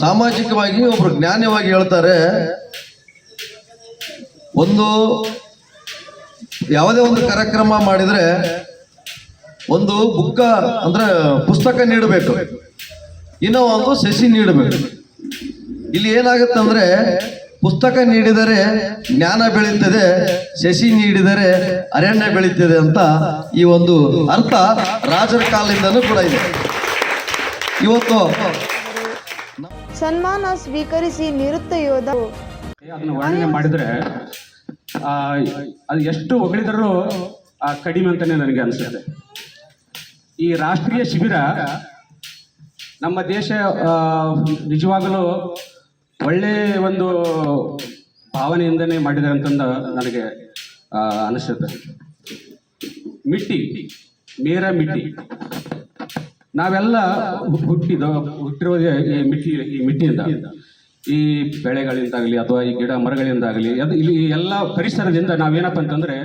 ಸಾಮಾಜಿಕವಾಗಿ ಒಬ್ರು ಜ್ಞಾನವಾಗಿ ಹೇಳ್ತಾರೆ, ಒಂದು ಯಾವುದೇ ಒಂದು ಕಾರ್ಯಕ್ರಮ ಮಾಡಿದ್ರೆ ಒಂದು ಬುಕ್ಕ ಅಂದ್ರೆ ಪುಸ್ತಕ ನೀಡಬೇಕು ಇನ್ನೂ ಒಂದು ಸಸಿ ನೀಡಬೇಕು. ಇಲ್ಲಿ ಏನಾಗುತ್ತೆ ಅಂದ್ರೆ ಪುಸ್ತಕ ನೀಡಿದರೆ ಜ್ಞಾನ ಬೆಳೀತದೆ, ಸಸಿ ನೀಡಿದರೆ ಅರಣ್ಯ ಬೆಳೀತದೆ ಅಂತ ಈ ಒಂದು ಅರ್ಥ ರಾಜರ ಕಾಲದಿಂದನೂ ಕೂಡ ಇದೆ. ಇವತ್ತು ಸನ್ಮಾನ ಸ್ವೀಕರಿಸಿ ನಿವೃತ್ತ ಯೋಧ. ಅದನ್ನು ವರ್ಣನೆ ಮಾಡಿದ್ರೆ ಅದು ಎಷ್ಟು ಹೊಗಳಿದರೂ ಕಡಿಮೆ ಅಂತಾನೆ ನನಗೆ ಅನಿಸುತ್ತೆ. ಈ ರಾಷ್ಟ್ರೀಯ ಶಿಬಿರ ನಮ್ಮ ದೇಶ ನಿಜವಾಗಲೂ ಒಳ್ಳೆ ಒಂದು ಭಾವನೆಯಿಂದನೇ ಮಾಡಿದೆ ಅಂತಂದು ನನಗೆ ಅನಿಸುತ್ತೆ. ಮಿಟ್ಟಿ, ಮೇರ ಮಿಟ್ಟಿ. ನಾವೆಲ್ಲ ಹುಟ್ಟಿದ ಹುಟ್ಟಿರುವ ಈ ಮಿಟ್ಟಿ ಈ ಮಿಟ್ಟಿಯಿಂದ. ಈ ಬೆಳೆಗಳಿಂದಾಗಲಿ ಅಥವಾ ಈ ಗಿಡ ಮರಗಳಿಂದಾಗಲಿ, ಅದು ಇಲ್ಲಿ ಎಲ್ಲ ಪರಿಸರದಿಂದ ನಾವೇನಪ್ಪ ಅಂತಂದ್ರೆ